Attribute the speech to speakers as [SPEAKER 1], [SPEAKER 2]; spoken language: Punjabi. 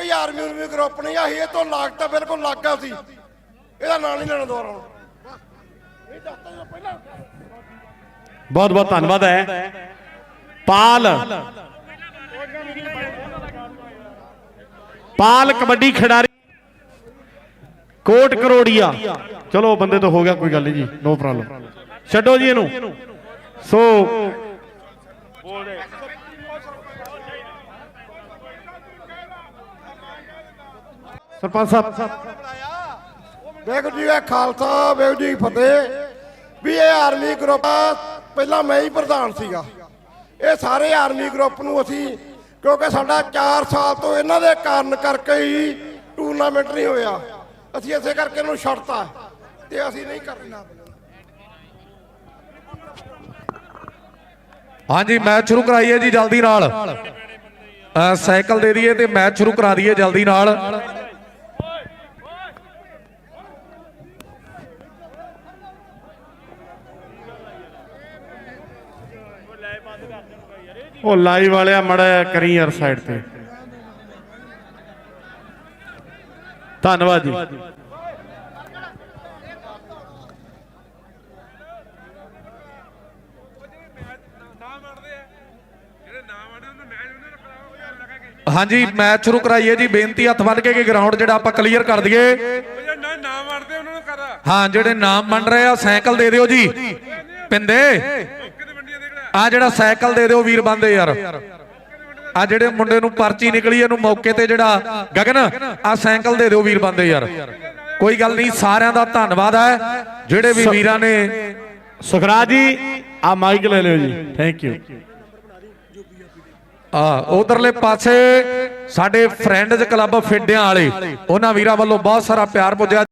[SPEAKER 1] ਕੋਈ ਆਰਮੀ ਉਰਮੀ ਗਰੁੱਪ ਨਹੀਂ ਆ, ਇਹ ਤੋਂ ਲਾਗਤਾ ਬਿਲਕੁਲ ਲੱਗਾ ਸੀ। ਇਹਦਾ ਨਾਂ ਨਹੀਂ ਲੈਣਾ ਦੁਬਾਰਾ ਹੁਣ।
[SPEAKER 2] ਬਹੁਤ ਬਹੁਤ ਧੰਨਵਾਦ ਹੈ। ਪਾਲ। ਪਾਲ ਕਬੱਡੀ ਖਿਡਾਰੀ। ਕੋਟ ਕਰੋੜੀਆ। ਚਲੋ, ਬੰਦੇ ਤੋਂ ਹੋ ਗਿਆ ਕੋਈ ਗੱਲ ਨਹੀਂ ਜੀ, ਨੋ ਪ੍ਰੋਬਲਮ ਛੱਡੋ ਜੀ ਇਹਨੂੰ। ਸੋ ਸਰਪੰਚ ਸਾਹਿਬ।
[SPEAKER 1] ਵੇਖੋ ਜੀ ਇਹ ਖਾਲਸਾ ਵੇਖੋ ਜੀ ਫਤਿਹ। ਵੀ ਇਹ ਆਰਮੀ ਗਰੁੱਪ ਪਹਿਲਾਂ ਮੈਂ ਹੀ ਪ੍ਰਧਾਨ ਸੀਗਾ। ਇਹ ਸਾਰੇ ਆਰਮੀ ਗਰੁੱਪ ਨੂੰ ਅਸੀਂ ਕਿਉਂਕਿ ਸਾਡਾ 4 ਸਾਲ ਤੋਂ ਇਹਨਾਂ ਦੇ ਕਾਰਨ ਕਰਕੇ ਹੀ ਟੂਰਨਾਮੈਂਟ ਨਹੀਂ ਹੋਇਆ। ਅਸੀਂ ਇਸੇ ਕਰਕੇ ਇਹਨੂੰ ਛੱਡਤਾ। ਤੇ ਅਸੀਂ ਨਹੀਂ ਕਰਨਾ
[SPEAKER 3] ਹਾਂਜੀ ਮੈਚ ਸ਼ੁਰੂ ਕਰਾਈਏ ਜੀ ਜਲਦੀ ਨਾਲ। ਸਾਈਕਲ ਦੇ ਦਈਏ ਤੇ ਮੈਚ ਸ਼ੁਰੂ ਕਰਾ ਦਈਏ ਜਲਦੀ ਨਾਲ।
[SPEAKER 2] ਉਹ ਲਾਈਵ ਵਾਲਿਆ ਮੜਾ ਕਰੀ ਯਾਰ ਸਾਈਡ ਤੇ। ਧੰਨਵਾਦ ਜੀ।
[SPEAKER 3] ਹਾਂਜੀ ਮੈਚ ਸ਼ੁਰੂ ਕਰਾਈਏ ਜੀ। ਬੇਨਤੀ ਹੱਥ ਬੰਨ ਕੇ ਕਿ ਗਰਾਊਂਡ ਜਿਹੜਾ ਆਪਾਂ ਕਲੀਅਰ ਕਰ ਦਈਏ।
[SPEAKER 4] ਨਾ ਨਾਮ ਵੜਦੇ ਉਹਨਾਂ ਨੂੰ ਕਰ।
[SPEAKER 3] ਹਾਂ ਜਿਹੜੇ ਨਾਮ ਮੰਨ ਰਹੇ ਆ ਸਾਈਕਲ ਦੇ ਦਿਓ ਜੀ। ਪਿੰਦੇ। ਆ ਜਿਹੜਾ ਸਾਈਕਲ ਦੇ ਦਿਓ ਵੀਰ ਬੰਦੇ ਯਾਰ। ਆ ਜਿਹੜੇ ਮੁੰਡੇ ਨੂੰ ਪਰਚੀ ਨਿਕਲੀ ਇਹਨੂੰ ਮੌਕੇ ਤੇ ਜਿਹੜਾ ਗਗਨ ਆ ਸਾਈਕਲ ਦੇ ਦਿਓ ਵੀਰ ਬੰਦੇ ਯਾਰ। ਕੋਈ ਗੱਲ ਨਹੀਂ ਸਾਰਿਆਂ ਦਾ ਧੰਨਵਾਦ ਹੈ ਜਿਹੜੇ ਵੀ ਵੀਰਾਂ ਨੇ
[SPEAKER 2] ਸੁਖਰਾਜ ਜੀ ਆ ਮਾਈਕ ਲੈ ਲਿਓ ਜੀ। ਥੈਂਕ ਯੂ
[SPEAKER 3] ਆ ਉਧਰਲੇ ਪਾਸੇ ਸਾਡੇ ਫਰੈਂਡਜ਼ ਕਲੱਬ ਫਿੱਡਿਆਂ ਵਾਲੇ ਉਹਨਾਂ ਵੀਰਾਂ ਵੱਲੋਂ ਬਹੁਤ ਸਾਰਾ ਪਿਆਰ ਪੁੱਜਿਆ।